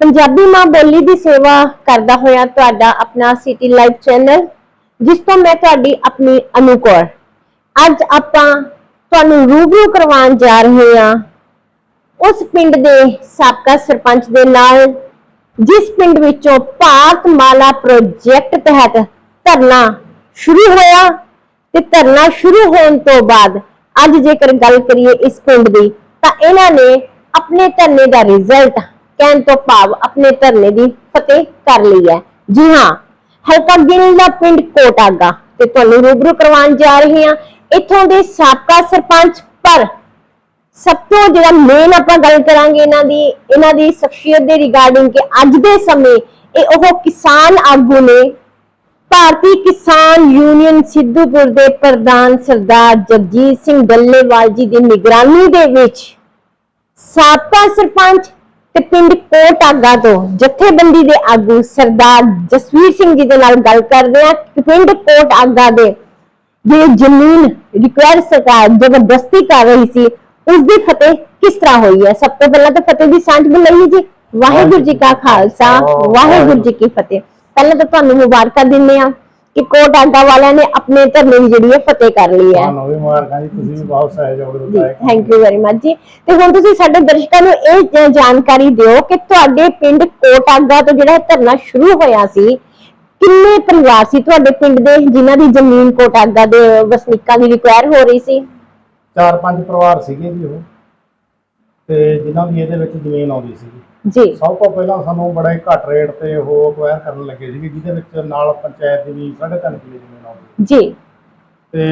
ਪੰਜਾਬੀ ਮਾਂ ਬੋਲੀ ਦੀ ਸੇਵਾ ਕਰਦਾ ਹੋਇਆ ਤੁਹਾਡਾ ਆਪਣਾ ਸਿਟੀ ਲਾਈਵ ਚੈਨਲ ਜਿਸ ਤੋਂ ਮੈਂ ਤੁਹਾਡੀ ਆਪਣੀ ਅਨੂ ਅੱਜ ਆਪਾਂ ਤੁਹਾਨੂੰ ਰੂਬਰੂ ਕਰਵਾਉਣ ਜਾ ਰਹੇ ਹਾਂ। ਉਸ ਪਿੰਡ ਦੇ ਸਾਬਕਾ ਸਰਪੰਚ ਦੇ ਨਾਲ, ਜਿਸ ਪਿੰਡ ਵਿੱਚੋਂ ਭਾਰਤ ਮਾਲਾ ਪ੍ਰੋਜੈਕਟ ਤਹਿਤ ਧਰਨਾ ਸ਼ੁਰੂ ਹੋਇਆ ਤੇ ਧਰਨਾ ਸ਼ੁਰੂ ਹੋਣ ਤੋਂ ਬਾਅਦ ਅੱਜ ਜੇਕਰ ਗੱਲ ਕਰੀਏ ਇਸ ਪਿੰਡ ਦੀ, ਤਾਂ ਇਹਨਾਂ ਨੇ ਆਪਣੇ ਧਰਨੇ ਦਾ ਰਿਜ਼ਲਟ ਕਹਿਣ ਤੋਂ ਭਾਵ ਆਪਣੇ ਧਰਨੇ ਦੀ ਫਤਿਹ ਕਰ ਲਈ ਹੈ। ਜੀ ਹਾਂ ਹਲਕਾ ਗਿੱਲ ਦਾ ਪਿੰਡ ਕੋਟਾਗਾ ਤੇ ਤੁਹਾਨੂੰ ਰੂਬਰੂ ਕਰਵਾਉਣ ਜਾ ਰਹੇ ਹਾਂ। ਇੱਥੋਂ ਦੇ ਸਾਬਕਾ ਸਰਪੰਚ ਪਰ ਸਭ ਤੋਂ ਜਿਹੜਾ ਮੇਨ ਆਪਾਂ ਗੱਲ ਕਰਾਂਗੇ ਇਹਨਾਂ ਦੀ ਇਹਨਾਂ ਦੀ ਸ਼ਖਸੀਅਤ ਦੇ ਰਿਗਾਰਡਿੰਗ ਕਿ ਅੱਜ ਦੇ ਸਮੇਂ ਇਹ ਉਹ ਕਿਸਾਨ ਆਗੂ ਨੇ, ਭਾਰਤੀ ਕਿਸਾਨ ਯੂਨੀਅਨ ਸਿੱਧੂਪੁਰ ਦੇ ਪ੍ਰਧਾਨ ਸਰਦਾਰ ਜਗਜੀਤ ਸਿੰਘ ਡੱਲੇਵਾਲ ਜੀ ਦੀ ਨਿਗਰਾਨੀ ਦੇ ਵਿੱਚ ਸਾਬਕਾ ਸਰਪੰਚ ਤੇ ਪਿੰਡ ਕੋਟ ਆਗਾ ਤੋਂ ਜਥੇਬੰਦੀ ਦੇ ਆਗੂ ਸਰਦਾਰ ਜਸਵੀਰ ਸਿੰਘ ਜੀ ਦੇ ਨਾਲ ਗੱਲ ਕਰਦੇ ਕਿ ਪਿੰਡ ਕੋਟ ਆਗਾ ਦੇ ਜੇ ਜ਼ਮੀਨ ਰਿਕੁਆਇਰ ਸਰਕਾਰ ਜ਼ਬਰਦਸਤੀ ਕਰ ਰਹੀ ਸੀ ਉਸ ਦੀ ਫਤਿਹ ਕਿਸ ਤਰ੍ਹਾਂ ਹੋਈ ਹੈ? ਸਭ ਤੋਂ ਪਹਿਲਾਂ ਤਾਂ ਫਤਿਹ ਦੀ ਸਾਂਝ ਬੁਲਾਈਏ ਜੀ। ਵਾਹਿਗੁਰੂ ਜੀ ਕਾ ਖਾਲਸਾ ਵਾਹਿਗੁਰੂ ਜੀ ਕੀ ਫਤਿਹ। ਪਹਿਲਾਂ ਤਾਂ ਤੁਹਾਨੂੰ ਮੁਬਾਰਕਾਂ ਦਿੰਦੇ ਆ ਕਿ ਕੋਟ ਆਗਾ ਵਾਲਿਆਂ ਨੇ ਆਪਣੇ ਧਰਨੇ ਦੀ ਜਿਹੜੀ ਹੈ ਫਤਿਹ ਕਰ ਲਈ ਹੈ। ਤੁਹਾਨੂੰ ਵੀ ਮੁਬਾਰਕਾਂ ਜੀ ਤੁਸੀਂ ਵੀ ਬਹੁਤ ਸਹਿਯੋਗ ਜੀ ਦਿੱਤਾ ਹੈ। ਥੈਂਕ ਯੂ ਵੈਰੀ ਮਚ ਜੀ। ਤੇ ਹੁਣ ਤੁਸੀਂ ਸਾਡੇ ਦਰਸ਼ਕਾਂ ਨੂੰ ਇਹ ਜਾਣਕਾਰੀ ਦਿਓ ਕਿ ਤੁਹਾਡੇ ਪਿੰਡ ਕੋਟਾਗਾ ਤੋਂ ਜਿਹੜਾ ਧਰਨਾ ਸ਼ੁਰੂ ਹੋਇਆ ਸੀ ਕਿੰਨੇ ਪਰਿਵਾਰ ਸੀ ਤੁਹਾਡੇ ਪਿੰਡ ਦੇ ਜਿਨ੍ਹਾਂ ਦੀ ਜ਼ਮੀਨ ਕੋਟਾਗਾ ਦੇ ਵਸਨੀਕਾਂ ਦੀ ਰਿਕੁਆਇਰ ਹੋ ਰਹੀ ਸੀ? ਚਾਰ ਪੰਜ ਪਰਿਵਾਰ ਸੀਗੇ ਜੀ ਉਹ। ਤੇ ਜਿਨ੍ਹਾਂ ਦੀ ਇਹਦੇ ਵਿੱਚ ਜ਼ਮੀਨ ਆਉਂਦੀ ਸੀ ਜੀ। ਸਭ ਤੋਂ ਪਹਿਲਾਂ ਸਾਨੂੰ ਬੜਾ ਹੀ ਘੱਟ ਰੇਟ ਤੇ ਉਹ ਅਕਵਾਇਰ ਕਰਨ ਲੱਗੇ ਸੀਗੇ ਜਿਹਦੇ ਵਿੱਚ ਨਾਲ ਪੰਚਾਇਤ ਦੀ ਵੀ 3.5 ਕਿੱਲੇ ਜ਼ਮੀਨ ਆਉਂਦੀ ਜੀ। ਤੇ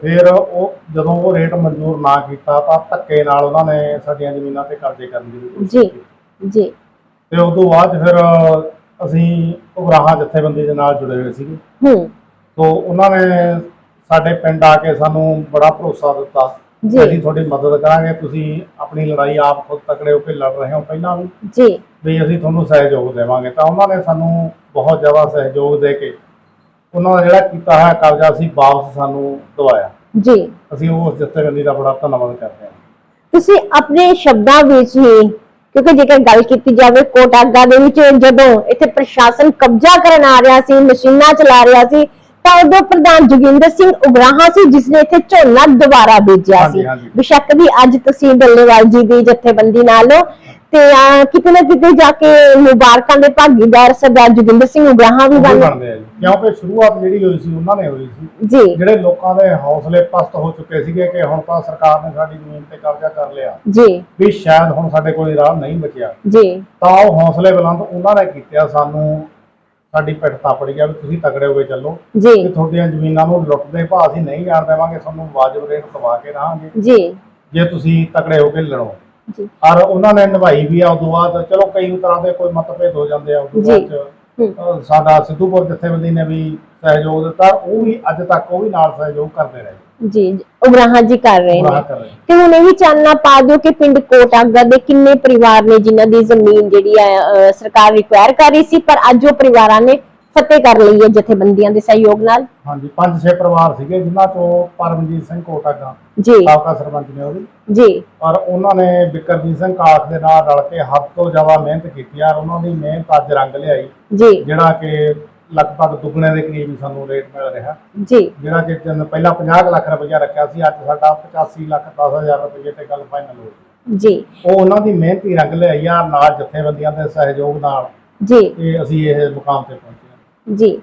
ਫਿਰ ਉਹ ਜਦੋਂ ਉਹ ਰੇਟ ਮਨਜ਼ੂਰ ਨਾ ਕੀਤਾ ਤਾਂ ਧੱਕੇ ਨਾਲ ਉਹਨਾਂ ਨੇ ਸਾਡੀਆਂ ਜ਼ਮੀਨਾਂ ਤੇ ਕਬਜ਼ੇ ਕਰਨ ਦੀ ਕੋਸ਼ਿਸ਼ ਜੀ ਕੀਤੀ। ਜੀ। ਤੇ ਉਸ ਤੋਂ ਬਾਅਦ ਫਿਰ ਅਸੀਂ ਉਗਰਾਹਾਂ ਜਥੇਬੰਦੀ ਦੇ ਨਾਲ ਜੁੜੇ ਹੋਏ ਸੀਗੇ। ਹੂੰ। ਤੋਂ ਉਹਨਾਂ ਨੇ ਸਾਡੇ ਪਿੰਡ ਆ ਕੇ ਸਾਨੂੰ ਬੜਾ ਭਰੋਸਾ ਦਿੱਤਾ। ਜੀ। ਅਸੀਂ ਤੁਹਾਡੀ ਮਦਦ ਕਰਾਂਗੇ ਤੁਸੀਂ ਆਪਣੀ ਲੜਾਈ ਆਪ ਖੁਦ ਤਕੜੇ ਹੋ ਕੇ ਲੜ ਰਹੇ ਹੋ ਪਹਿਲਾਂ ਵੀ। ਜੀ। ਵੀ ਅਸੀਂ ਤੁਹਾਨੂੰ ਸਹਿਯੋਗ ਦੇਵਾਂਗੇ। ਤਾਂ ਉਹਨਾਂ ਨੇ ਸਾਨੂੰ ਬਹੁਤ ਜ਼ਿਆਦਾ ਸਹਿਯੋਗ ਦੇ ਕੇ ਉਹਨਾਂ ਦਾ ਜਿਹੜਾ ਕੀਤਾ ਹੋਇਆ ਕਬਜ਼ਾ ਸੀ ਵਾਪਸ ਸਾਨੂੰ ਦਵਾਇਆ। ਜੀ। ਅਸੀਂ ਉਸ ਜਥੇਬੰਦੀ ਦਾ ਬੜਾ ਧੰਨਵਾਦ ਕਰਦੇ ਹਾਂ। ਤੁਸੀਂ ਆਪਣੇ ਸ਼ਬਦਾਂ ਵਿੱਚ ਹੀ ਕਿਉਂਕਿ ਜੇਕਰ ਗੱਲ ਕੀਤੀ ਜਾਵੇ ਕੋਟਾਗਾ ਦੇ ਵਿੱਚ ਜਦੋਂ ਇੱਥੇ ਪ੍ਰਸ਼ਾਸਨ ਕਬਜ਼ਾ ਕਰਨ ਆ ਰਿਹਾ ਸੀ ਮਸ਼ੀਨਾਂ ਚਲਾ ਰਿਹਾ ਸੀ ਤਾਂ ਉਦੋਂ ਪ੍ਰਧਾਨ ਜੋਗਿੰਦਰ ਸਿੰਘ ਉਗਰਾਹਾਂ ਸੀ ਜਿਸ ਨੇ ਇੱਥੇ ਝੋਨਾ ਦੁਬਾਰਾ ਬੀਜਿਆ ਸੀ। ਹਾਂਜੀ। ਬੇਸ਼ੱਕ ਵੀ ਅੱਜ ਤੁਸੀਂ ਡੱਲੇਵਾਲ ਜੀ ਦੀ ਜਥੇਬੰਦੀ ਨਾਲ ਹੋ ਤੇ ਅਹ, ਕਿਤੇ ਨਾ ਕਿਤੇ ਜਾ ਕੇ ਮੁਬਾਰਕਾਂ ਦੇ ਭਾਗੀਦਾਰ ਸਰਦਾਰ ਜੋਗਿੰਦਰ ਸਿੰਘ ਉਗਰਾਹਾਂ ਵੀ ਬਣ ਬਣਦੇ ਆ ਜੀ। ਕਿਉਂਕਿ ਸ਼ੁਰੂਆਤ ਜਿਹੜੀ ਹੋਈ ਸੀ ਉਹਨਾਂ ਨੇ ਹੋਈ ਸੀ। ਜੀ। ਜਿਹੜੇ ਲੋਕਾਂ ਦੇ ਹੌਸਲੇ ਪਸਤ ਹੋ ਚੁੱਕੇ ਸੀਗੇ ਕਿ ਹੁਣ ਤਾਂ ਸਰਕਾਰ ਨੇ ਸਾਡੀ ਜ਼ਮੀਨ ਤੇ ਕਬਜ਼ਾ ਕਰ ਲਿਆ। ਜੀ। ਵੀ ਸ਼ਾਇਦ ਹੁਣ ਸਾਡੇ ਕੋਲ ਰਾਹ ਨਹੀਂ ਬਚਿਆ। ਜੀ। ਤਾਂ ਉਹ ਹੌਸਲੇ ਬੁਲੰਦ ਉਹਨਾਂ ਨੇ ਕੀਤੇ ਸਾਨੂੰ। ਸਾਡੀ ਪਿੱਠ ਥਾਪੜੀ ਆ ਵੀ ਤੁਸੀਂ ਤਗੜੇ ਹੋ ਕੇ ਚੱਲੋ। ਜੀ। ਕਿ ਤੁਹਾਡੀਆਂ ਜ਼ਮੀਨਾਂ ਨੂੰ ਲੁੱਟਦੇ ਭਾਅ ਅਸੀਂ ਨਹੀਂ ਜਾਣ ਦੇਵਾਂਗੇ ਤੁਹਾਨੂੰ ਵਾਜਬ ਰੇਟ ਦਵਾ ਕੇ ਰਹਾਂਗੇ। ਜੀ। ਜੇ ਤੁਸੀਂ ਤਗੜੇ ਹੋ ਕੇ ਲੜੋ। ਜੀ। ਔਰ ਉਹਨਾਂ ਨੇ ਨਿਭਾਈ ਵੀ ਆ ਉਦੋਂ ਬਾਅਦ ਚਲੋ ਕਈ ਤਰ੍ਹਾਂ ਦੇ ਕੋਈ ਮਤਭੇਦ ਹੋ ਜਾਂਦੇ ਆ ਉਦੋਂ। ਬਾਅਦ ਸਾਡਾ ਸਿੱਧੂਪੁਰ ਜਥੇਬੰਦੀ ਨੇ ਵੀ ਸਹਿਯੋਗ ਦਿੱਤਾ ਉਹ ਵੀ ਅੱਜ ਤੱਕ ਉਹ ਵੀ ਨਾਲ ਸਹਿਯੋਗ ਕਰਦੇ ਰਹੇ। ਜੀ ਉਗਰਾਹਾਂ ਜੀ ਕਰ ਰਹੇ ਨੇ। ਕਰ ਰਹੇ ਤੇ ਹੁਣ ਇਹ ਵੀ ਚਾਨਣਾ ਪਾ ਦਿਓ ਕਿ ਪਿੰਡ ਕੋਟਾਗਾ ਦੇ ਕਿੰਨੇ ਪਰਿਵਾਰ ਨੇ ਜਿਨ੍ਹਾਂ ਦੀ ਜ਼ਮੀਨ ਜਿਹੜੀ ਹੈ ਸਰਕਾਰ ਰਿਕੁਆਇਰ ਕਰ ਰਹੀ ਸੀ ਪਰ ਅੱਜ ਉਹ ਪਰਿਵਾਰਾਂ ਨੇ ਫਤਿਹ ਕਰ ਲਈ ਹੈ ਜਥੇਬੰਦੀਆਂ ਦੇ ਸਹਿਯੋਗ ਨਾਲ। ਹਾਂਜੀ ਪੰਜ ਛੇ ਪਰਿਵਾਰ ਸੀਗੇ ਜਿਨ੍ਹਾਂ ਚੋਂ ਪਰਮਜੀਤ ਸਿੰਘ ਕੋਟਾਗਾ ਜੀ। ਸਾਬਕਾ ਸਰਪੰਚ ਨੇ ਉਹ ਵੀ ਜੀ। ਔਰ ਉਹਨਾਂ ਨੇ ਬਿਕਰਜੀਤ ਸਿੰਘ ਕਾਠ ਦੇ ਨਾਲ ਰਲ ਕੇ ਹੱਦ ਤੋਂ ਜ਼ਿਆਦਾ ਮਿਹਨਤ ਕੀਤੀ ਆ ਉਹਨਾਂ ਦੀ ਮਿਹਨਤ ਅੱਜ ਰੰਗ ਲਿਆਈ। ਜੀ। ਜਿਹੜਾ ਕਿ ਲਗਭਗ ਦੁੱਗਣੇ ਦੇ ਕਰੀਬ ਸਾਨੂੰ ਰੇਟ ਮਿਲ ਰਿਹਾ। ਜੀ। ਜਿਹੜਾ ਕਿ ਜਨ ਪਹਿਲਾਂ 50 ਕੁ ਲੱਖ ਰੁਪਈਆ ਰੱਖਿਆ ਸੀ ਅੱਜ ਸਾਡਾ 85 ਲੱਖ 10000 ਰੁਪਏ ਤੇ ਗੱਲ ਫਾਈਨਲ ਹੋ ਗਈ। ਜੀ। ਉਹ ਉਹਨਾਂ ਦੀ ਮਿਹਨਤ ਰੰਗ ਲਿਆਈ ਆ ਨਾਲ ਜਥੇਬੰਦੀਆਂ ਦੇ ਸਹਿਯੋਗ ਨਾਲ ਜੀ। ਇਹ ਅਸੀਂ ਇਹ ਮੁਕਾਮ ਤੇ ਪਹੁੰਚੇ ਹਾਂ। ਜੀ।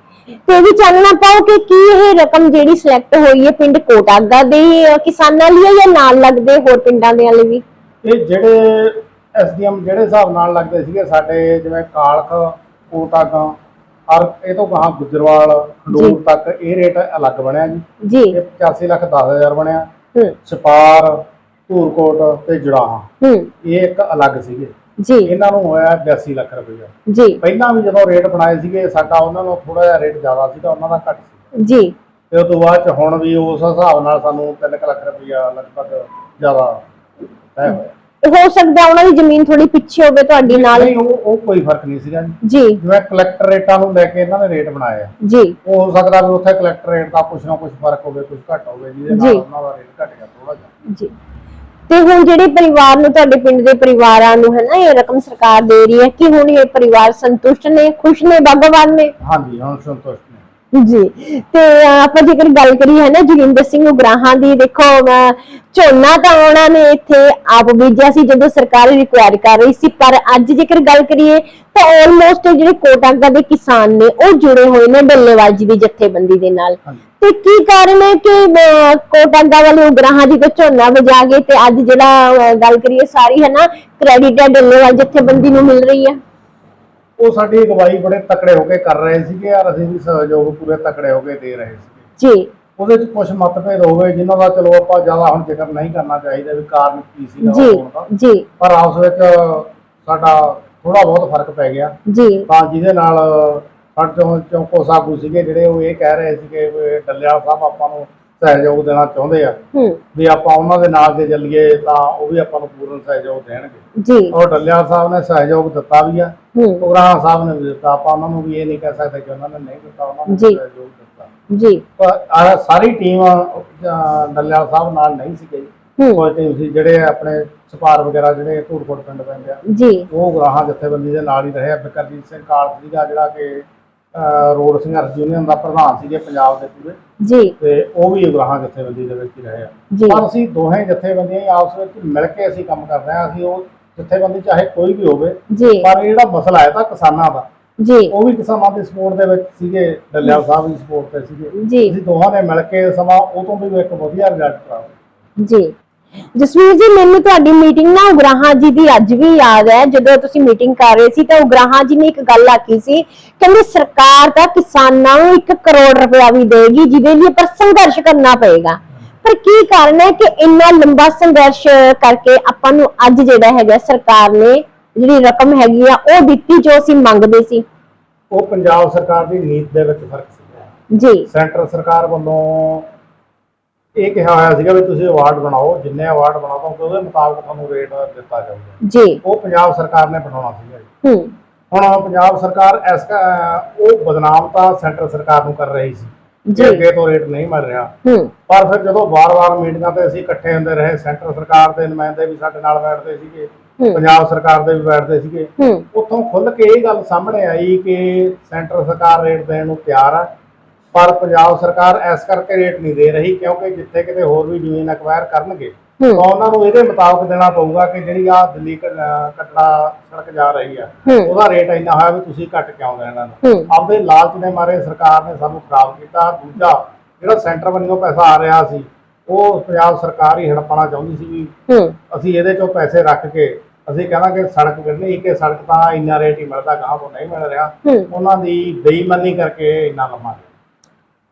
ਤੇ ਇਹ ਵੀ ਚਾਨਣਾ ਪਾਓ ਕਿ ਕੀ ਇਹ ਰਕਮ ਜਿਹੜੀ ਸਿਲੈਕਟ ਹੋਈ ਹੈ ਪਿੰਡ ਕੋਟਾਗਾ ਦੇ ਅਹ, ਕਿਸਾਨਾਂ ਲਈ ਹੈ ਜਾਂ ਨਾਲ ਲੱਗਦੇ ਹੋਰ ਪਿੰਡਾਂ ਦੇ ਲਈ ਵੀ? ਇਹ ਜਿਹੜੇ ਐਸਡੀਐਮ ਜਿਹੜੇ ਹਿਸਾਬ ਨਾਲ ਲੱਗਦੇ ਸੀਗੇ ਸਾਡੇ ਜਿਵੇਂ ਕਾਲਖ ਕੋਟਾਗਾ ਔਰ ਇਹ ਤੋਂ ਗਾਹਾਂ ਗੁਜਰਵਾਲ। ਖਡੂਰ ਤੱਕ ਇਹ ਰੇਟ ਅਲੱਗ ਬਣਿਆ ਜੀ। ਜੀ। ਇਹ 85 ਲੱਖ 10000 ਬਣਿਆ। ਹੂੰ। ਛਪਾਰ ਧੂਰਕੋਟ ਤੇ ਜੜਾਹਾ। ਹੂੰ। ਇਹ ਇੱਕ ਅਲੱਗ ਸੀਗੇ। ਜੀ। ਇਹਨਾਂ ਨੂੰ ਹੋਇਆ 82 ਲੱਖ ਰੁਪਏ ਜੀ। ਪਹਿਲਾਂ ਵੀ ਜਦੋਂ ਰੇਟ ਬਣਾਏ ਸੀਗੇ ਸਾਡਾ ਉਹਨਾਂ ਨੂੰ ਥੋੜਾ ਜਿਹਾ ਰੇਟ ਜ਼ਿਆਦਾ ਸੀਗਾ ਉਹਨਾਂ ਦਾ ਘੱਟ ਸੀ। ਜੀ। ਤੇ ਉਸ ਤੋਂ ਬਾਅਦ ਚ ਹੁਣ ਵੀ ਉਸ ਹਿਸਾਬ ਨਾਲ ਸਾਨੂੰ 3 ਲੱਖ ਰੁਪਇਆ ਲਗਭਗ ਜ਼ਿਆਦਾ ਤੈਅ ਹੋਇਆ ਹੋ ਸਕਦਾ ਉਹਨਾਂ ਦੀ ਜ਼ਮੀਨ ਥੋੜੀ ਪਿੱਛੇ ਹੋਵੇ ਤੁਹਾਡੀ ਨਾਲ। ਨਹੀਂ ਉਹ ਉਹ ਕੋਈ ਫ਼ਰਕ ਨਹੀਂ ਸੀਗਾ ਜੀ। ਜੀ। ਜਿਵੇਂ ਕਲੈਕਟਰ ਰੇਟਾਂ ਨੂੰ ਲੈ ਕੇ ਇਹਨਾਂ ਨੇ ਰੇਟ ਬਣਾਏ ਆ। ਜੀ। ਉਹ ਹੋ ਸਕਦਾ ਵੀ ਉੱਥੇ ਕਲੈਕਟਰ ਰੇਟ ਦਾ ਕੁਛ ਨਾ ਕੁਛ ਫ਼ਰਕ ਹੋਵੇ ਕੁਛ ਘੱਟ ਹੋਵੇ ਜਿਹਦੇ ਜੀ। ਨਾਲ ਉਹਨਾਂ ਦਾ ਰੇਟ ਘਟ ਗਿਆ ਥੋੜਾ ਜਿਹਾ। ਜੀ। ਤੇ ਹੁਣ ਜਿਹੜੇ ਪਰਿਵਾਰ ਨੂੰ ਤੁਹਾਡੇ ਪਿੰਡ ਦੇ ਪਰਿਵਾਰਾਂ ਨੂੰ ਹੈ ਨਾ ਇਹ ਰਕਮ ਸਰਕਾਰ ਦੇ ਰਹੀ ਹੈ ਕਿ ਹੁਣ ਇਹ ਪਰਿਵਾਰ ਸੰਤੁਸ਼ਟ ਨੇ ਖੁਸ਼ ਨੇ ਭਗਵਾਨ ਨੇ? ਹਾਂਜੀ ਹੁਣ ਸੰਤੁਸ਼ਟ ਜੀ। ਤੇ ਆਪਾਂ ਜੇਕਰ ਗੱਲ ਕਰੀਏ ਹੈ ਨਾ ਜੋਗਿੰਦਰ ਸਿੰਘ ਉਗਰਾਹਾਂ ਦੀ ਦੇਖੋ ਝੋਨਾ ਤਾਂ ਉਹਨਾਂ ਨੇ ਇੱਥੇ ਆਪ ਬੀਜਿਆ ਸੀ ਜਦੋਂ ਸਰਕਾਰ ਰਿਕੁਆਇਰ ਕਰ ਰਹੀ ਸੀ ਪਰ ਅੱਜ ਜੇਕਰ ਗੱਲ ਕਰੀਏ ਤਾਂ ਆਲਮੋਸਟ ਜਿਹੜੇ ਕੋਟਾਂਗਾ ਦੇ ਕਿਸਾਨ ਨੇ ਉਹ ਜੁੜੇ ਹੋਏ ਨੇ ਡੱਲੇਵਾਲ ਜੀ ਦੀ ਜਥੇਬੰਦੀ ਦੇ ਨਾਲ। ਤੇ ਕੀ ਕਾਰਨ ਹੈ ਕਿ ਕੋਟਾਂਗਾ ਵਾਲੇ ਉਗਰਾਹਾਂ ਜੀ ਤੋਂ ਝੋਨਾ ਵਜਾ ਗਏ ਤੇ ਅੱਜ ਜਿਹੜਾ ਗੱਲ ਕਰੀਏ ਸਾਰੀ ਹੈ ਨਾ ਕ੍ਰੈਡਿਟ ਹੈ ਡੱਲੇਵਾਲ ਜਥੇਬੰਦੀ ਨੂੰ ਮਿਲ ਰਹੀ ਹੈ? ਉਹ ਸਾਡੀ ਅਗਵਾਈ ਬੜੇ ਤਕੜੇ ਹੋ ਕੇ ਕਰ ਰਹੇ ਸੀਗੇ ਯਾਰ ਅਸੀਂ ਵੀ ਸਹਿਯੋਗ ਪੂਰੇ ਤਕੜੇ ਹੋ ਕੇ ਦੇ ਰਹੇ ਸੀਗੇ। ਜੀ। ਉਹਦੇ ਚ ਕੁਝ ਮਤਭੇਦ ਹੋ ਗਏ ਜਿਨ੍ਹਾਂ ਦਾ ਚਲੋ ਆਪਾਂ ਜ਼ਿਆਦਾ ਹੁਣ ਜ਼ਿਕਰ ਨਹੀਂ ਕਰਨਾ ਚਾਹੀਦਾ ਵੀ ਕਾਰਨ ਕੀ ਹੋਣ ਦਾ ਜੀ। ਪਰ ਆਪਸ ਵਿੱਚ ਸਾਡਾ ਥੋੜਾ ਬਹੁਤ ਫ਼ਰਕ ਪੈ ਗਿਆ। ਜੀ। ਤਾਂ ਜਿਹਦੇ ਨਾਲ ਸਾਡੇ ਚੋਂ ਚੌਂਕੋ ਸਾਗੂ ਸੀਗੇ ਜਿਹੜੇ ਉਹ ਇਹ ਕਹਿ ਰਹੇ ਸੀਗੇ ਡੱਲਿਆਲ ਸਾਹਿਬ ਆਪਾਂ ਨੂੰ ਸਹਿਯੋਗ ਦੇਣਾ ਚਾਹੁੰਦੇ ਆ। ਹੂੰ। ਵੀ ਆਪਾਂ ਉਹਨਾਂ ਦੇ ਨਾਲ ਜੇ ਚੱਲੀਏ ਤਾਂ ਉਹ ਵੀ ਆਪਾਂ ਨੂੰ ਪੂਰਨ ਸਹਿਯੋਗ ਦੇਣਗੇ। ਜੀ। ਔਰ ਡੱਲਿਆਲ ਸਾਹਿਬ ਨੇ ਸਹਿਯੋਗ ਦਿੱਤਾ ਵੀ ਆ। ਹੂੰ। ਉਗਰਾਹਾਂ ਸਾਹਿਬ ਨੇ ਵੀ ਦਿੱਤਾ। ਆਪਾਂ ਉਹਨਾਂ ਨੂੰ ਵੀ ਇਹ ਨਹੀਂ ਕਹਿ ਸਕਦੇ ਕਿ ਉਹਨਾਂ ਨੇ ਨਹੀਂ ਦਿੱਤਾ ਉਹਨਾਂ ਨੇ ਜੀ। ਸਹਿਯੋਗ ਦਿੱਤਾ। ਜੀ। ਪਰ ਆਹ ਸਾਰੀ ਟੀਮ ਅਹ, ਸਾਹਿਬ ਨਾਲ ਨਹੀਂ ਸੀ ਗਈ। ਹੂੰ। ਕੋਈ ਟੀਮ ਸੀ ਜਿਹੜੇ ਆਪਣੇ ਸਪਾਰ ਵਗੈਰਾ ਜਿਹੜੇ ਧੂੜਕੋਟ ਪਿੰਡ ਪੈਂਦੇ ਆ ਜੀ। ਉਹ ਗਰਾਹਾਂ ਜਥੇਬੰਦੀ ਦੇ ਨਾਲ ਹੀ ਰਹੇ ਆ। ਬਿਕਰਜੀਤ ਸਿੰਘ ਕਾਲ ਸੀਗਾ ਜਿਹੜਾ ਕਿ ਰੋਡ ਸੰਘਰਸ਼ ਯੂਨੀਅਨ ਦਾ ਪ੍ਰਧਾਨ ਸੀਗੇ ਪੰਜਾਬ ਦੇ ਪੂਰੇ। ਜੀ। ਤੇ ਉਹ ਵੀ ਗਰਾਹਾਂ ਜਥੇਬੰਦੀ ਦੇ ਵਿੱਚ ਹੀ ਰਹੇ ਆ। ਪਰ ਅਸੀਂ ਦੋਹੇ ਜਥੇਬੰਦੀਆਂ ਆਪਸ ਵਿੱਚ ਮਿਲ ਕੇ ਅਸੀਂ ਕੰਮ ਕਰਦੇ ਹਾਂ। ਅਸੀਂ ਉਹ ਜਥੇਬੰਦੀ ਚਾਹੇ ਕੋਈ ਵੀ ਹੋਵੇ ਜੀ। ਪਰ ਜਿਹੜਾ ਮਸਲਾ ਹੈ ਤਾਂ ਕਿਸਾਨਾਂ ਦਾ। ਜੀ। ਉਹ ਵੀ ਕਿਸਾਨਾਂ ਦੀ ਸਪੋਰਟ ਦੇ ਵਿੱਚ ਸੀਗੇ ਡੱਲਿਆਲ ਸਾਹਿਬ ਦੀ ਸਪੋਰਟ ਤੇ ਸੀਗੇ। ਜੀ। ਅਸੀਂ ਦੋਹਾਂ ਨੇ ਮਿਲ ਕੇ ਸਮਾਂ ਉਹ ਤੋਂ ਵੀ ਇੱਕ ਵਧੀਆ ਰਿਜ਼ਲਟ ਪ੍ਰਾਪਤ ਜੀ। ਜਸਵੀਰ ਜੀ ਮੈਨੂੰ ਤੁਹਾਡੀ ਮੀਟਿੰਗ ਨਾ ਉਗਰਾਹਾਂ ਜੀ ਦੀ ਅੱਜ ਵੀ ਯਾਦ ਹੈ। ਜਦੋਂ ਤੁਸੀਂ ਮੀਟਿੰਗ ਕਰ ਰਹੇ ਸੀ ਤਾਂ ਉਗਰਾਹਾਂ ਜੀ ਨੇ ਇੱਕ ਗੱਲ ਆਖੀ ਸੀ ਕਹਿੰਦੇ ਸਰਕਾਰ ਤਾਂ ਕਿਸਾਨਾਂ ਨੂੰ 1 ਕਰੋੜ ਰੁਪਇਆ ਵੀ ਦੇਗੀ ਜਿਹਦੇ ਲਈ ਪਰ ਸੰਘਰਸ਼ ਕਰਨਾ ਪਏਗਾ। ਪਰ ਕੀ ਕਾਰਨ ਹੈ ਕਿ ਇੰਨਾ ਲੰਬਾ ਸੰਘਰਸ਼ ਕਰਕੇ ਆਪਾਂ ਨੂੰ ਅੱਜ ਜਿਹੜਾ ਹੈਗਾ ਸਰਕਾਰ ਨੇ ਜਿਹੜੀ ਰਕਮ ਹੈਗੀ ਆ ਉਹ ਦਿੱਤੀ ਜੋ ਅਸੀਂ ਮੰਗਦੇ ਸੀ? ਉਹ ਪੰਜਾਬ ਸਰਕਾਰ ਦੀ ਨੀਤ ਦੇ ਵਿੱਚ ਫ਼ਰਕ ਸੀਗਾ ਜੀ। ਸੈਂਟਰ ਸਰਕਾਰ ਵੱਲੋਂ ਇਹ ਕਿਹਾ ਹੋਇਆ ਸੀਗਾ ਵੀ ਤੁਸੀਂ ਅਵਾਰਡ ਬਣਾਓ ਜਿੰਨੇ ਅਵਾਰਡ ਬਣਾ ਦੋਗੇ ਉਹਦੇ ਮੁਤਾਬਕ ਤੁਹਾਨੂੰ ਰੇਟ ਦਿੱਤਾ ਜਾਊਗਾ। ਜੀ। ਉਹ ਪੰਜਾਬ ਸਰਕਾਰ ਨੇ ਬਣਾਉਣਾ ਸੀਗਾ ਜੀ। ਹੂੰ। ਹੁਣ ਪੰਜਾਬ ਸਰਕਾਰ ਇਸ ਉਹ ਬਦਨਾਮ ਤਾਂ ਸੈਂਟਰ ਸਰਕਾਰ ਨੂੰ ਕਰ ਰਹੀ ਸੀ। ਜੀ। ਅੱਗੇ ਤੋਂ ਰੇਟ ਨਹੀਂ ਮਿਲ ਰਿਹਾ। ਹੂੰ। ਪਰ ਫਿਰ ਜਦੋਂ ਵਾਰ-ਵਾਰ ਮੀਟਿੰਗਾਂ ਤੇ ਅਸੀਂ ਇਕੱਠੇ ਹੁੰਦੇ ਰਹੇ ਸੈਂਟਰ ਸਰਕਾਰ ਦੇ ਨੁਮਾਇੰਦੇ ਵੀ ਸਾਡੇ ਨਾਲ ਬੈਠਦੇ ਸੀਗੇ ਪੰਜਾਬ ਸਰਕਾਰ ਦੇ ਵੀ ਬੈਠਦੇ ਸੀਗੇ। ਉੱਥੋਂ ਖੁੱਲ ਕੇ ਇਹ ਗੱਲ ਸਾਹਮਣੇ ਆਈ ਕਿ ਸੈਂਟਰ ਸਰਕਾਰ ਰੇਟ ਦੇਣ ਨੂੰ ਤਿਆਰ ਆ। ਪਰ ਪੰਜਾਬ ਸਰਕਾਰ ਇਸ ਕਰਕੇ ਰੇਟ ਨਹੀਂ ਦੇ ਰਹੀ ਕਿਉਂਕਿ ਜਿੱਥੇ ਕਿਤੇ ਹੋਰ ਵੀ ਜ਼ਮੀਨ ਅਕਵਾਇਰ ਕਰਨਗੇ ਤਾਂ ਉਹਨਾਂ ਨੂੰ ਇਹਦੇ ਮੁਤਾਬਕ ਦੇਣਾ ਪਊਗਾ ਕਿ ਜਿਹੜੀ ਆ ਦਿੱਲੀ ਕਟੜਾ ਸੜਕ ਜਾ ਰਹੀ ਆ ਉਹਦਾ ਰੇਟ ਇੰਨਾ ਹੋਇਆ ਵੀ ਤੁਸੀਂ ਘੱਟ ਕਿਉਂ ਦੇਣਾ ਹੂੰ। ਆਪਦੇ ਲਾਲਚ ਦੇ ਮਾਰੇ ਸਰਕਾਰ ਨੇ ਸਾਨੂੰ ਖਰਾਬ ਕੀਤਾ। ਦੂਜਾ ਜਿਹੜਾ ਸੈਂਟਰ ਵੱਲੋਂ ਪੈਸਾ ਆ ਰਿਹਾ ਸੀ ਉਹ ਪੰਜਾਬ ਸਰਕਾਰ ਹੀ ਹੜਪਣਾ ਚਾਹੁੰਦੀ ਸੀ ਵੀ ਅਸੀਂ ਇਹਦੇ ਚੋਂ ਪੈਸੇ ਰੱਖ ਕੇ ਅਸੀਂ ਕਹਾਂਗੇ ਸੜਕ ਕੱਢਣੀ ਕਿ ਸੜਕ ਤਾਂ ਇੰਨਾ ਰੇਟ ਹੀ ਮਿਲਦਾ ਗਾਹਾਂ ਤੋਂ ਨਹੀਂ ਮਿਲ ਰਿਹਾ। ਉਹਨਾਂ ਦੀ ਬੇਈਮਾਨੀ ਕਰਕੇ ਇੰਨਾ ਲੰਮਾ।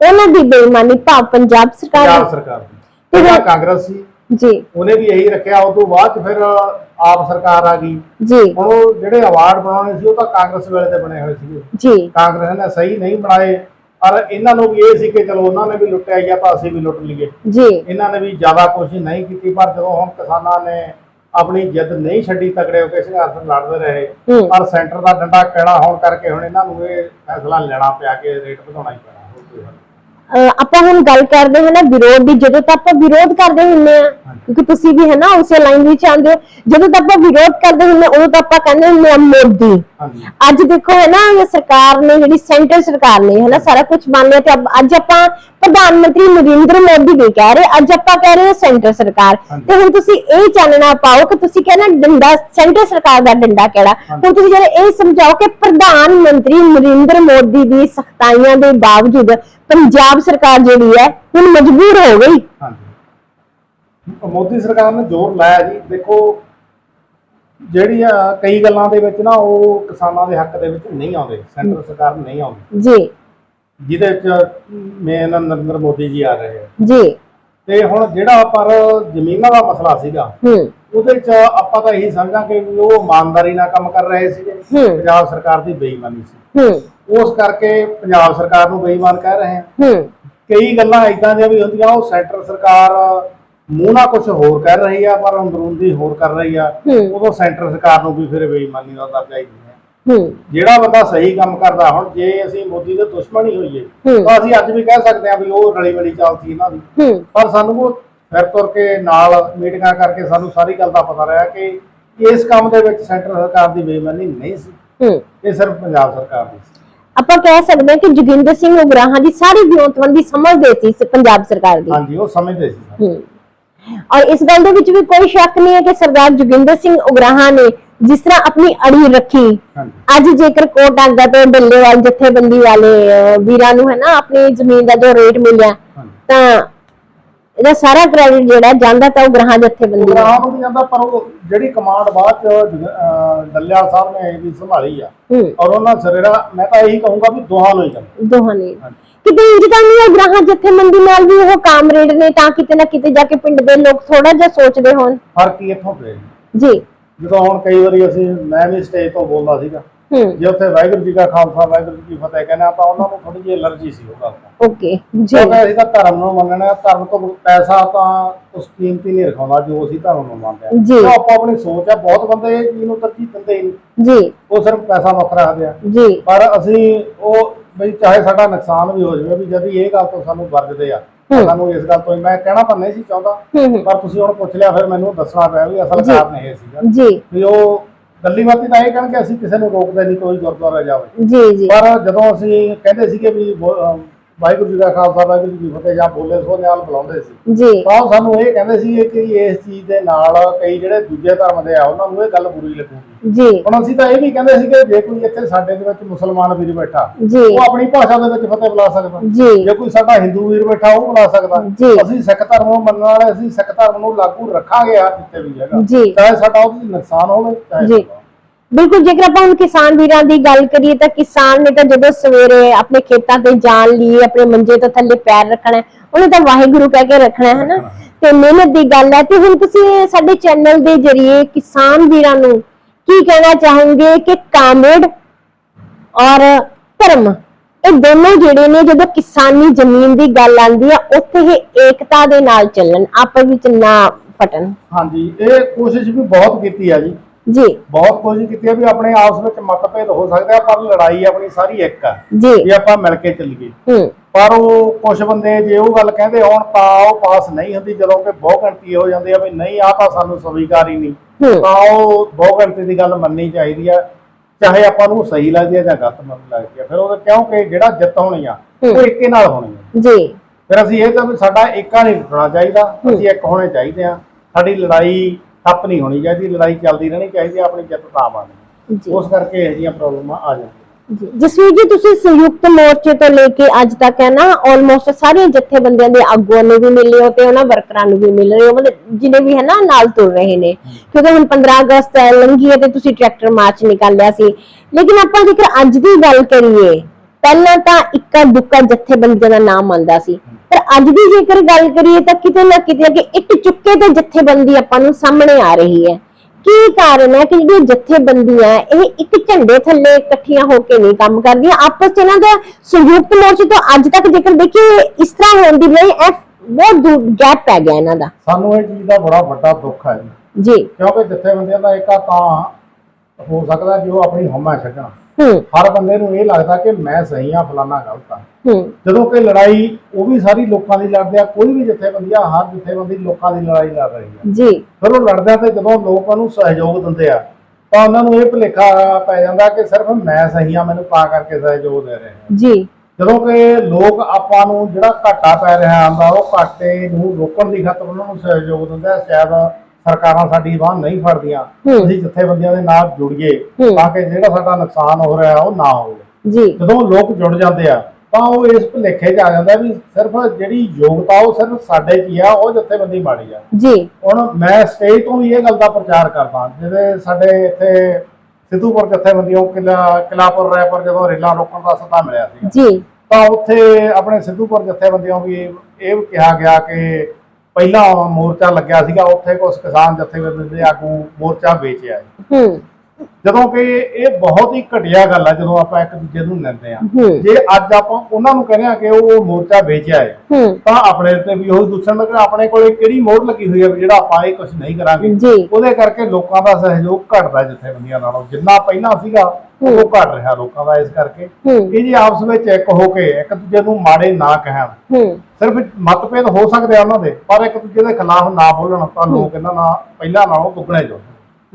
ਉਹਨਾਂ ਦੀ ਬੇਈਮਾਨੀ ਭਾਵ ਪੰਜਾਬ ਸਰਕਾਰ ਪੰਜਾਬ ਦੀ? ਸਰਕਾਰ ਦੀ। ਤੇ ਕਾਂਗਰਸ ਸੀ। ਜੀ। ਉਹਨੇ ਵੀ ਇਹੀ ਰੱਖਿਆ ਉਸ ਤੋਂ ਬਾਅਦ 'ਚ ਫਿਰ ਆਪ ਸਰਕਾਰ ਆ ਗਈ। ਜੀ। ਹੁਣ ਉਹ ਜਿਹੜੇ ਅਵਾਰਡ ਬਣਾਉਣੇ ਸੀ ਉਹ ਤਾਂ ਕਾਂਗਰਸ ਵੇਲੇ ਦੇ ਬਣੇ ਹੋਏ ਸੀਗੇ। ਜੀ। ਕਾਂਗਰਸ ਨੇ ਸਹੀ ਨਹੀਂ ਬਣਾਏ ਔਰ ਇਹਨਾਂ ਨੂੰ ਵੀ ਇਹ ਸੀ ਕਿ ਚਲੋ ਉਹਨਾਂ ਨੇ ਵੀ ਲੁੱਟਿਆ ਗਿਆ ਤਾਂ ਅਸੀਂ ਵੀ ਲੁੱਟ ਲਈਏ। ਜੀ। ਇਹਨਾਂ ਨੇ ਵੀ ਜ਼ਿਆਦਾ ਕੋਸ਼ਿਸ਼ ਨਹੀਂ ਕੀਤੀ ਪਰ ਜਦੋਂ ਹੁਣ ਕਿਸਾਨਾਂ ਨੇ ਆਪਣੀ ਜਿੱਦ ਨਹੀਂ ਛੱਡੀ ਤਕੜੇ ਹੋ ਕੇ ਸੰਘਰਸ਼ ਲੜਦੇ ਰਹੇ ਹੂੰ। ਪਰ ਸੈਂਟਰ ਦਾ ਡੰਡਾ ਕਿਹੜਾ ਹੋਣ ਕਰਕੇ ਹੁਣ ਇਹਨਾਂ ਨੂੰ ਇਹ ਫੈਸਲਾ ਲੈਣਾ ਪਿਆ ਕਿ ਰੇਟ ਵਧਾਉਣਾ ਹੀ ਪੈਣਾ। ਹੋਰ ਕੋਈ ਹੱਲ ਨਹੀਂ। ਆਪਾਂ ਹੁਣ ਗੱਲ ਕਰਦੇ ਹਾਂ ਨਾ ਵਿਰੋਧ ਦੀ ਜਦੋਂ ਤੱਕ ਆਪਾਂ ਵਿਰੋਧ ਕਰਦੇ ਹੁੰਦੇ ਆ ਕਿਉਂਕਿ ਤੁਸੀਂ ਵੀ ਹੈ ਨਾ ਉਸੇ ਲਾਈਨ ਵਿੱਚ ਆਉਂਦੇ ਹੋ ਜਦੋਂ ਤੱਕ ਆਪਾਂ ਵਿਰੋਧ ਕਰਦੇ ਹੁੰਦੇ ਹਾਂ, ਉਦੋਂ ਤਾਂ ਆਪਾਂ ਕਹਿੰਦੇ ਹੁੰਦੇ ਆ ਮੋਦੀ। ਅੱਜ ਦੇਖੋ ਹੈ ਨਾ ਇਹ ਸਰਕਾਰ ਨੇ ਜਿਹੜੀ ਸੈਂਟਰ ਸਰਕਾਰ ਨੇ ਹੈ ਨਾ ਸਾਰਾ ਕੁਝ ਮੰਨ ਲਿਆ ਤੇ ਅੱਜ ਆਪਾਂ ਪ੍ਰਧਾਨ ਮੰਤਰੀ ਨਰਿੰਦਰ ਮੋਦੀ ਨਹੀਂ ਕਹਿ ਰਹੇ ਅੱਜ ਆਪਾਂ ਕਹਿ ਰਹੇ ਸੈਂਟਰ ਸਰਕਾਰ। ਤੇ ਹੁਣ ਤੁਸੀਂ ਇਹ ਚਾਨਣਾ ਪਾਓ ਕਿ ਤੁਸੀਂ ਕਹਿੰਦਾ ਡੰਡਾ ਸੈਂਟਰ ਸਰਕਾਰ ਦਾ ਡੰਡਾ ਕਿਹੜਾ। ਹੁਣ ਤੁਸੀਂ ਜਿਹੜੇ ਇਹ ਸਮਝਾਓ ਕਿ ਪ੍ਰਧਾਨ ਮੰਤਰੀ ਨਰਿੰਦਰ ਮੋਦੀ ਦੀ ਸਖਤਾਈਆਂ ਦੇ ਬਾਵਜੂਦ ਪੰਜਾਬ ਸਰਕਾਰ ਜਿਹੜੀ ਹੈ ਹੁਣ ਮਜਬੂਰ ਹੋ ਗਈ। ਹਾਂਜੀ। ਮੋਦੀ ਸਰਕਾਰ ਨੇ ਜ਼ੋਰ ਲਾਇਆ ਜੀ। ਦੇਖੋ ਜਿਹੜੀਆਂ ਕਈ ਗੱਲਾਂ ਦੇ ਵਿੱਚ ਨਾ ਉਹ ਕਿਸਾਨਾਂ ਦੇ ਹੱਕ ਦੇ ਵਿੱਚ ਨਹੀਂ ਆਉਂਦੇ। ਸੈਂਟਰ ਸਰਕਾਰ ਨਹੀਂ ਆਉਂਦੀ। ਜੀ। ਜਿਹਦੇ ਵਿੱਚ ਮੇਨ ਨਰਿੰਦਰ ਮੋਦੀ ਜੀ ਆ ਰਹੇ ਆ। ਜੀ। ਤੇ ਹੁਣ ਜਿਹੜਾ ਪਰ ਜ਼ਮੀਨਾਂ ਦਾ ਮਸਲਾ ਸੀਗਾ ਉਹਦੇ ਚ ਆਪਾਂ ਤਾਂ ਇਹੀ ਸਮਝਾਂਗੇ ਵੀ ਉਹ ਇਮਾਨਦਾਰੀ ਨਾਲ ਕੰਮ ਕਰ ਰਹੇ ਸੀਗੇ। ਪੰਜਾਬ ਸਰਕਾਰ ਦੀ ਬੇਈਮਾਨੀ ਸੀ। ਹੂੰ। ਉਸ ਕਰਕੇ ਪੰਜਾਬ ਸਰਕਾਰ ਨੂੰ ਬੇਈਮਾਨ ਕਹਿ ਰਹੇ ਹੂੰ। ਕਈ ਗੱਲਾਂ ਇਦਾਂ ਦੀਆਂ ਵੀ ਹੁੰਦੀਆਂ ਉਹ ਸੈਂਟਰ ਸਰਕਾਰ ਮੂੰਹ ਨਾਲ ਕੁਝ ਹੋਰ ਕਰ ਰਹੀ ਆ ਪਰ ਅੰਦਰੂਨੀ ਹੋਰ ਕਰ ਰਹੀ ਆ। ਉਦੋਂ ਸੈਂਟਰ ਸਰਕਾਰ ਨੂੰ ਵੀ ਫਿਰ ਬੇਈਮਾਨੀ ਦਾ ਦਰਜਾ ਹੀ ਦਿੰਦੇ ਜਿਹੜਾ ਬੰਦਾ ਸਹੀ ਕੰਮ ਕਰਦਾ ਹੁਣ ਜੇ ਅਸੀਂ ਮੋਦੀ ਦੇ ਦੁਸ਼ਮਣ ਹੀ। ਹੋਈਏ ਤਾਂ ਅਸੀਂ ਅੱਜ ਵੀ ਕਹਿ ਸਕਦੇ ਆ ਵੀ ਉਹ ਰਲੀ ਮਿਲੀ ਚਾਲ ਸੀ ਇਹਨਾਂ ਦੀ। ਪਰ ਸਾਨੂੰ ਉਹ ਫਿਰ ਤੁਰ ਕੇ ਨਾਲ ਮੀਟਿੰਗਾਂ ਕਰਕੇ ਸਾਨੂੰ ਸਾਰੀ ਗੱਲ ਦਾ ਪਤਾ ਰਿਹਾ ਕਿ ਇਸ ਕੰਮ ਦੇ ਵਿੱਚ ਸੈਂਟਰ ਸਰਕਾਰ ਦੀ ਬੇਈਮਾਨੀ ਨਹੀਂ ਸੀ। ਇਹ ਸਿਰਫ ਪੰਜਾਬ ਸਰਕਾਰ ਦੀ ਸੀ। ਆਪਾਂ ਕਹਿ ਸਕਦੇ ਹਾਂ ਕਿ ਜੋਗਿੰਦਰ ਸਿੰਘ ਉਗਰਾਹਾਂ ਦੀ ਸਾਰੀ ਵਿਉਂਤਬੰਦੀ ਸਮਝਦੇ ਸੀ ਸ- ਪੰਜਾਬ ਸਰਕਾਰ ਦੀ। ਹਾਂਜੀ ਉਹ ਸਮਝਦੇ ਸੀ। ਹੂੰ। ਔਰ ਇਸ ਗੱਲ ਦੇ ਵਿੱਚ ਵੀ ਕੋਈ ਸ਼ੱਕ ਨਹੀਂ ਹੈ ਕਿ ਸਰਦਾਰ ਜੋਗਿੰਦਰ ਸਿੰਘ ਉਗਰਾਹਾਂ ਨੇ ਜਿਸ ਤਰ੍ਹਾਂ ਆਪਣੀ ਅੜੀ ਰੱਖੀ ਅੱਜ ਜੇਕਰ ਕੋਟ ਆਗਾ ਤੋਂ ਡੱਲੇਵਾਲ ਜਥੇਬੰਦੀ ਵਾਲੇ ਵੀਰਾਂ ਨੂੰ ਹੈ ਨਾ ਆਪਣੀ ਜ਼ਮੀਨ ਦਾ ਜੋ ਰੇਟ ਮਿਲਿਆ ਤਾਂ ਇਹਦਾ ਸਾਰਾ ਕ੍ਰੈਡਿਟ ਜਿਹੜਾ ਜਾਂਦਾ ਤਾਂ ਉਗਰਾਹਾਂ ਜਥੇਬੰਦੀ ਨੂੰ ਪ੍ਰੋਗਰਾਮ ਨੂੰ ਵੀ ਜਾਂਦਾ ਪਰ ਉਹ ਜਿਹੜੀ ਕਮਾਂਡ ਬਾਅਦ ਚ ਅਹ, ਡੱਲਿਆਲ ਸਾਹਿਬ ਨੇ ਵੀ ਸੰਭਾਲੀ ਆ। ਹੂੰ। ਔਰ ਉਹਨਾਂ ਸਰੇਰਾ ਮੈਂ ਤਾਂ ਇਹੀ ਕਹੂੰਗਾ ਵੀ ਦੋਹਾਂ ਨੂੰ ਹੀ ਜਾਂਦਾ ਦੋਹਾਂ ਨੇ। ਕਿਤੇ ਇੰਜ ਤਾਂ ਨਹੀਂ ਹੈ ਉਗਰਾਹਾਂ ਜਥੇਬੰਦੀ ਨਾਲ ਵੀ ਉਹ ਕਾਮਰੇਡ ਨੇ ਤਾਂ ਕਿਤੇ ਨਾ ਕਿਤੇ ਜਾ ਕੇ ਪਿੰਡ ਦੇ ਲੋਕ ਥੋੜਾ ਜਿਹਾ ਸੋਚਦੇ ਹੋਣ। ਫ਼ਰਕ ਹੀ ਇੱਥੋਂ ਪਿਆ ਜੀ। ਜੀ। ਜਦੋਂ ਹੁਣ ਕਈ ਵਾਰੀ ਅਸੀਂ ਮੈਂ ਵੀ ਸਟੇਜ ਤੋਂ ਬੋਲਦਾ ਸੀਗਾ ਜੇ ਉੱਥੇ ਵਾਹਿਗੁਰੂ ਜੀ ਕਾ ਖਾਲਸਾ ਵਾਹਿਗੁਰੂ ਜੀ ਕੀ ਫਤਿਹ ਕਹਿੰਦਾ ਤਾਂ ਉਹਨਾਂ ਨੂੰ ਥੋੜੀ ਜਿਹੀ ਐਲਰਜੀ ਸੀ ਉਹ ਗੱਲ ਤੋਂ। ਓਕੇ ਜੀ। ਕਿਉਂਕਿ ਅਸੀਂ ਤਾਂ ਧਰਮ ਨੂੰ ਮੰਨਣਾ ਹੈ, ਧਰਮ ਤੋਂ ਪੈਸਾ ਤਾਂ ਉਸ ਕੀਮਤੀ ਨਹੀਂ ਰਖਾਉਂਦਾ ਜੋ ਅਸੀਂ ਧਰਮ ਨੂੰ ਮੰਨਦੇ ਹਾਂ। ਜੀ। ਉਹ ਆਪੋ ਆਪਣੀ ਸੋਚ ਹੈ ਬਹੁਤ ਬੰਦੇ ਇਹ ਚੀਜ਼ ਨੂੰ ਤਰਜੀਹ ਦਿੰਦੇ ਹੀ ਨਹੀਂ। ਜੀ। ਉਹ ਸਿਰਫ ਪੈਸਾ ਮੁੱਖ ਰੱਖਦੇ ਆ। ਜੀ। ਪਰ ਅਸੀਂ ਉਹ ਵੀ ਚਾਹੇ ਸਾਡਾ ਨੁਕਸਾਨ ਵੀ ਹੋ ਜਾਵੇ ਵੀ ਜਦ ਇਹ ਗੱਲ ਤੋਂ ਸਾਨੂੰ ਵਰਜਦੇ ਆ ਹੂੰ। ਸਾਨੂੰ ਇਸ ਗੱਲ ਤੋਂ ਮੈਂ ਕਹਿਣਾ ਤਾਂ ਨਹੀਂ ਸੀ ਚਾਹੁੰਦਾ। ਹੂੰ ਹੂੰ। ਪਰ ਤੁਸੀਂ ਹੁਣ ਪੁੱਛ ਲਿਆ ਫਿਰ ਮੈਨੂੰ ਦੱਸਣਾ ਪਿਆ ਵੀ ਅਸਲ ਜੀ। ਕਾਰਨ ਇਹ ਸੀਗਾ। ਜੀ। ਵੀ ਉਹ ਗੱਲੀ ਬਾਤੀ ਤਾਂ ਇਹ ਕਹਿਣਗੇ ਅਸੀਂ ਕਿਸੇ ਨੂੰ ਰੋਕਦੇ ਨਹੀਂ ਕੋਈ ਗੁਰਦੁਆਰਾ ਜਾਵੇ। ਜੀ ਜੀ। ਪਰ ਜਦੋਂ ਅਸੀਂ ਕਹਿੰਦੇ ਸੀਗੇ ਵੀ ਵਾਹਿਗੁਰੂ ਜੀ ਦਾ ਖਾਲਸਾ ਵਾਹਿਗੁਰੂ ਜੀ ਕੀ ਫਤਿਹ ਜਾਂ ਬੋਲੇ ਸੋ ਨਿਆਲ ਬੁਲਾਉਂਦੇ ਸੀ। ਜੀ। ਤਾਂ ਉਹ ਸਾਨੂੰ ਇਹ ਕਹਿੰਦੇ ਸੀ ਕਿ ਇਸ ਚੀਜ਼ ਦੇ ਨਾਲ ਕਈ ਜਿਹੜੇ ਦੂਜੇ ਧਰਮ ਦੇ ਆ ਉਹਨਾਂ ਨੂੰ ਇਹ ਗੱਲ ਬੁਰੀ ਲੱਗੂਗੀ। ਜੀ। ਹੁਣ ਅਸੀਂ ਤਾਂ ਇਹ ਵੀ ਕਹਿੰਦੇ ਸੀਗੇ ਜੇ ਕੋਈ ਇੱਥੇ ਸਾਡੇ ਦੇ ਵਿੱਚ ਮੁਸਲਮਾਨ ਵੀਰ ਬੈਠਾ ਉਹ ਆਪਣੀ ਭਾਸ਼ਾ ਦੇ ਵਿੱਚ ਫਤਿਹ ਬੁਲਾ ਸਕਦਾ। ਜੀ। ਜੇ ਕੋਈ ਸਾਡਾ ਹਿੰਦੂ ਵੀਰ ਬੈਠਾ ਉਹ ਬੁਲਾ ਸਕਦਾ। ਅਸੀਂ ਸਿੱਖ ਧਰਮ ਨੂੰ ਮੰਨਣ ਵਾਲੇ ਅਸੀਂ ਸਿੱਖ ਧਰਮ ਨੂੰ ਲਾਗੂ ਰੱਖਾਂਗੇ ਆ ਜਿੱਥੇ ਵੀ ਹੈਗਾ। ਜੀ। ਚਾਹੇ ਸਾਡਾ ਉਹਦੇ 'ਚ ਨੁਕਸਾਨ ਹੋਵੇ ਚਾਹੇ। ਬਿਲਕੁਲ, ਜੇਕਰ ਆਪਾਂ ਹੁਣ ਕਿਸਾਨ ਵੀਰਾਂ ਦੀ ਗੱਲ ਕਰੀਏ ਤਾਂ ਕਿਸਾਨ ਨੇ ਤਾਂ ਜਦੋਂ ਸਵੇਰੇ ਆਪਣੇ ਖੇਤਾਂ ਤੇ ਜਾਣ ਲਈ ਆਪਣੇ ਮੰਜੇ ਤੋਂ ਥੱਲੇ ਪੈਰ ਰੱਖਣਾ, ਉਹਨੇ ਤਾਂ ਵਾਹਿਗੁਰੂ ਕਹਿ ਕੇ ਰੱਖਣਾ ਹੈ ਨਾ ਤੇ ਮਿਹਨਤ ਦੀ ਗੱਲ ਹੈ। ਤੇ ਹੁਣ ਤੁਸੀਂ ਸਾਡੇ ਚੈਨਲ ਦੇ ਜਰੀਏ ਕਿਸਾਨ ਵੀਰਾਂ ਨੂੰ ਕੀ ਕਹਿਣਾ ਚਾਹੋਗੇ ਕਿ ਕਾਮਰੇਡ ਔਰ ਧਰਮ, ਇਹ ਦੋਨੋਂ ਜਿਹੜੇ ਨੇ ਜਦੋਂ ਕਿਸਾਨੀ ਜ਼ਮੀਨ ਦੀ ਗੱਲ ਆਉਂਦੀ ਆ, ਉੱਥੇ ਇਹ ਏਕਤਾ ਦੇ ਨਾਲ ਚੱਲਣ, ਆਪਸ ਵਿੱਚ ਨਾ ਫਟਣ। ਹਾਂਜੀ, ਇਹ ਕੋਸ਼ਿਸ਼ ਵੀ ਬਹੁਤ ਕੀਤੀ ਆ ਜੀ। ਜੀ। ਬਹੁਤ ਕੋਸ਼ਿਸ਼ ਕੀਤੀ ਆ ਵੀ ਆਪਣੇ ਆਪਸ ਵਿੱਚ ਮਤਭੇਦ ਹੋ ਸਕਦੇ ਆ ਪਰ ਲੜਾਈ ਆਪਣੀ ਸਾਰੀ ਇੱਕ ਆ ਜੀ। ਵੀ ਆਪਾਂ ਮਿਲ ਕੇ ਚੱਲੀਏ ਹੂੰ। ਪਰ ਉਹ ਕੁਝ ਬੰਦੇ ਜੇ ਉਹ ਗੱਲ ਕਹਿੰਦੇ ਹੋਣ ਤਾਂ ਉਹ ਪਾਸ ਨਹੀਂ ਹੁੰਦੀ ਜਦੋਂ ਕਿ ਬਹੁ ਗਿਣਤੀ ਹੋ ਜਾਂਦੀ ਆ ਵੀ ਨਹੀਂ ਆ ਤਾਂ ਸਾਨੂੰ ਸਵੀਕਾਰ ਹੀ ਨਹੀਂ। ਹੂੰ। ਤਾਂ ਉਹ ਬਹੁ ਗਿਣਤੀ ਦੀ ਗੱਲ ਮੰਨਣੀ ਚਾਹੀਦੀ ਆ ਚਾਹੇ ਆਪਾਂ ਨੂੰ ਸਹੀ ਲੱਗਦੀ ਆ ਜਾਂ ਗਲਤ ਮੰਨ ਲੱਗਦੀ ਆ ਫਿਰ ਉਹ ਕਿਉਂਕਿ ਜਿਹੜਾ ਜਿੱਤ ਹੋਣੀ ਆ ਉਹ ਹੂੰ। ਇੱਕੇ ਨਾਲ ਹੋਣੀ ਆ। ਜੀ। ਫਿਰ ਅਸੀਂ ਇਹ ਤਾਂ ਵੀ ਸਾਡਾ ਏਕਾ ਨਹੀਂ ਟੁੱਟਣਾ ਚਾਹੀਦਾ ਅਸੀਂ ਇੱਕ ਹੋਣੇ ਚਾਹੀਦੇ ਆ। ਸਾਡੀ ਲੜਾਈ ਠੱਪ ਨਹੀਂ ਹੋਣੀ ਚਾਹੀਦੀ ਲੜਾਈ ਚੱਲਦੀ ਰਹਿਣੀ ਚਾਹੀਦੀ ਆਪਣੀ ਜਿੱਤ ਤਾਂ ਜੀ। ਉਸ ਕਰਕੇ ਇਹ ਜਿਹੀਆਂ ਪ੍ਰੋਬਲਮਾਂ ਆ ਜਾਂਦੀਆਂ। ਜਸਵੀਰ ਜੀ ਤੁਸੀਂ ਸੰਯੁਕਤ ਮੋਰਚੇ ਤੋਂ ਲੈ ਕੇ ਅੱਜ ਤੱਕ ਹੈ ਨਾ ਆਲਮੋਸਟ ਸਾਰੇ ਜਥੇਬੰਦੀਆਂ ਦੇ ਆਗੂਆਂ ਨੂੰ ਵੀ ਮਿਲੇ ਹੋ ਤੇ ਉਹਨਾਂ ਵਰਕਰਾਂ ਨੂੰ ਵੀ ਮਿਲ ਰਹੇ ਹੋ ਮਤਲਬ ਜਿਹਨੇ ਵੀ ਹੈ ਨਾ ਨਾਲ ਤੁਰ ਰਹੇ ਨੇ। ਕਿਉਂਕਿ ਹੁਣ 15 ਅਗਸਤ ਹੈ, ਲੰਘੀ ਹੈ ਤੇ ਤੁਸੀਂ ਟਰੈਕਟਰ ਮਾਰਚ ਨਿਕਾਲਿਆ ਸੀ। ਲੇਕਿਨ ਆਪਾਂ ਜੇਕਰ ਅੱਜ ਦੀ ਗੱਲ ਕਰੀਏ ਪਹਿਲਾਂ ਤਾਂ ਇੱਕਾ ਦੁੱਕਾ ਜਥੇਬੰਦੀਆਂ ਦਾ ਨਾਮ ਆਉਂਦਾ ਸੀ। ਪਰ ਅੱਜ ਦੀ ਜੇਕਰ ਗੱਲ ਕਰੀਏ ਤਾਂ ਕਿਤੇ ਨਾ ਕਿਤੇ ਕਿ ਇੱਟ ਚੁੱਕੇ ਤੇ ਜਥੇਬੰਦੀ ਆਪਾਂ ਨੂੰ ਸਾਹਮਣੇ ਆ ਰਹੀ ਹੈ। ਕੀ ਕਾਰਨ ਹੈ ਕਿ ਜਿਹੜੀਆਂ ਜਥੇਬੰਦੀਆਂ ਇਹ ਇੱਕ ਝੰਡੇ ਥੱਲੇ ਇਕੱਠੀਆਂ ਹੋ ਕੇ ਨਹੀਂ ਕੰਮ ਕਰਦੀਆਂ? ਆਪਸ 'ਚ ਇਹਨਾਂ ਦਾ ਸੰਯੁਕਤ ਮੋਰਚੇ ਤੋਂ ਅੱਜ ਤੱਕ ਜੇਕਰ ਦੇਖੀਏ ਇਸ ਤਰ੍ਹਾਂ ਹੋਣ ਦੀ ਬਜਾਏ ਇਹ ਬਹੁਤ ਦੂਰ ਗੈਪ ਪੈ ਗਿਆ ਇਹਨਾਂ ਦਾ। ਸਾਨੂੰ ਇਹ ਚੀਜ਼ ਦਾ ਬੜਾ ਵੱਡਾ ਦੁੱਖ ਹੈ ਜੀ। ਜੀ। ਕਿਉਂਕਿ ਜਥੇਬੰਦੀਆਂ ਦਾ ਏਕਾ ਤਾਂ ਹੋ ਸਕਦਾ ਜੋ ਆਪਣੀ ਹਮਾ ਛੱਡਣਾ। ਹੂੰ। ਹਰ ਬੰਦੇ ਨੂੰ ਇਹ ਲੱਗਦਾ ਕਿ ਮੈਂ ਸਹੀ ਆ ਫਲਾਨਾ ਗਲਤ ਆ ਹੂੰ। ਜਦੋਂ ਕਿ ਲੜਾਈ ਉਹ ਵੀ ਸਾਰੀ ਲੋਕਾਂ ਦੀ ਲੜਦੇ ਆ ਕੋਈ ਵੀ ਜਥੇਬੰਦੀ ਆ ਹਰ ਜਥੇਬੰਦੀ ਲੋਕਾਂ ਦੀ ਲੜਾਈ ਲੜ ਰਹੀ ਆ। ਜੀ। ਫਿਰ ਉਹ ਲੜਦੇ ਤੇ ਜਦੋਂ ਲੋਕ ਉਹਨੂੰ ਸਹਿਯੋਗ ਦਿੰਦੇ ਆ ਤਾਂ ਉਹਨਾਂ ਨੂੰ ਇਹ ਭੁਲੇਖਾ ਪੈ ਜਾਂਦਾ ਕਿ ਸਿਰਫ ਮੈਂ ਸਹੀ ਆ ਮੈਨੂੰ ਤਾਂ ਕਰਕੇ ਸਹਿਯੋਗ ਦੇ ਰਹੇ ਆ। ਜੀ। ਜਦੋਂ ਕਿ ਲੋਕ ਆਪਾਂ ਨੂੰ ਜਿਹੜਾ ਘਾਟਾ ਪੈ ਰਿਹਾ ਆਂਦਾ ਉਹ ਘਾਟੇ ਨੂੰ ਰੋਕਣ ਦੀ ਖਾਤਰ ਉਹਨਾਂ ਨੂੰ ਸਹਿਯੋਗ ਦਿੰਦਾ। ਸ਼ਾਇਦ ਸਰਕਾਰਾਂ ਸਾਡੀ ਬਾਹ ਨਹੀਂ ਫੜਦੀਆਂ ਹੂੰ। ਅਸੀਂ ਜਥੇਬੰਦੀਆਂ ਦੇ ਨਾਲ ਜੁੜੀਏ ਹੂੰ। ਤਾਂ ਕਿ ਜਿਹੜਾ ਸਾਡਾ ਨੁਕਸਾਨ ਹੋ ਰਿਹਾ ਉਹ ਨਾ ਹੋਵੇ। ਜੀ। ਜਦੋਂ ਲੋਕ ਜੁੜ ਜਾਂਦੇ ਆ ਤਾਂ ਉਹ ਇਸ ਭੁਲੇਖੇ 'ਚ ਆ ਜਾਂਦਾ ਵੀ ਸਿਰਫ ਜਿਹੜੀ ਯੋਗਤਾ ਉਹ ਸਿਰਫ ਸਾਡੇ 'ਚ ਹੀ ਆ ਉਹ ਜਥੇਬੰਦੀ ਮਾੜੀ ਆ। ਜੀ। ਹੁਣ ਮੈਂ ਸਟੇਜ ਤੋਂ ਵੀ ਇਹ ਗੱਲ ਦਾ ਪ੍ਰਚਾਰ ਕਰਦਾ ਜਿਹੜੇ ਸਾਡੇ ਇੱਥੇ ਸਿੱਧੂਪੁਰ ਜਥੇਬੰਦੀਆਂ ਕਿਲਾ ਕਿਲਾਪੁਰ ਰਾਏਪੁਰ ਜਦੋਂ ਰੇਲਾਂ ਰੋਕਣ ਦਾ ਸੱਦਾ ਮਿਲਿਆ ਸੀ। ਜੀ। ਤਾਂ ਉੱਥੇ ਆਪਣੇ ਸਿੱਧੂਪੁਰ ਜਥੇਬੰਦੀਆਂ ਵੀ ਇਹ ਕਿਹਾ ਗਿਆ ਕਿ ਪਹਿਲਾਂ ਮੋਰਚਾ ਲੱਗਿਆ ਸੀਗਾ ਉੱਥੇ ਕੁਝ ਕਿਸਾਨ ਜਥੇਬੰਦੀ ਦੇ ਆਗੂ ਮੋਰਚਾ ਵੇਚਿਆ ਹੈ। ਹੂੰ ਜਦੋਂ ਕਿ ਇਹ ਬਹੁਤ ਹੀ ਘਟੀਆ ਗੱਲ ਆ ਜਦੋਂ ਆਪਾਂ ਇੱਕ ਦੂਜੇ ਨੂੰ ਨਿੰਦਦੇ ਆ। ਜੇ ਅੱਜ ਆਪਾਂ ਉਹਨਾਂ ਨੂੰ ਕਹਿੰਦੇ ਆ ਕਿ ਉਹ ਮੋਰਚਾ ਵੇਚਿਆ ਹੈ ਤਾਂ ਆਪਣੇ ਤੇ ਵੀ ਉਹ ਦੂਸਰਨ ਲੱਗਾ ਆਪਣੇ ਕੋਲੇ ਕਿਹੜੀ ਮੋਹਰ ਲੱਗੀ ਹੋਈ ਹੈ ਵੀ ਜਿਹੜਾ ਆਪਾਂ ਇਹ ਕੁਝ ਨਹੀਂ ਕਰਾਂਗੇ। ਜੀ। ਉਹਦੇ ਕਰਕੇ ਲੋਕਾਂ ਦਾ ਸਹਿਯੋਗ ਘਟਦਾ ਜਥੇਬੰਦੀਆਂ ਨਾਲੋਂ। ਜਿੰਨਾ ਪਹਿਲਾਂ ਸੀਗਾ ਉਹ ਘਟ ਰਿਹਾ ਲੋਕਾਂ ਦਾ ਇਸ ਕਰਕੇ। ਇਹ ਜੀ ਆਪਸ ਵਿੱਚ ਇੱਕ ਹੋ ਕੇ ਇੱਕ ਦੂਜੇ ਨੂੰ ਮਾੜੇ ਨਾ ਕਹਿਣ ਸਿਰਫ ਮਤਭੇਦ ਹੋ ਸਕਦੇ ਆ ਉਹਨਾਂ ਦੇ ਪਰ ਇੱਕ ਦੂਜੇ ਦੇ ਖਿਲਾਫ ਨਾ ਬੋਲਣ ਤਾਂ ਲੋਕ ਇਹਨਾਂ ਨਾਲ ਪਹਿਲਾਂ ਨਾਲੋਂ ਦੁੱਗਣੇ ਜੁੜ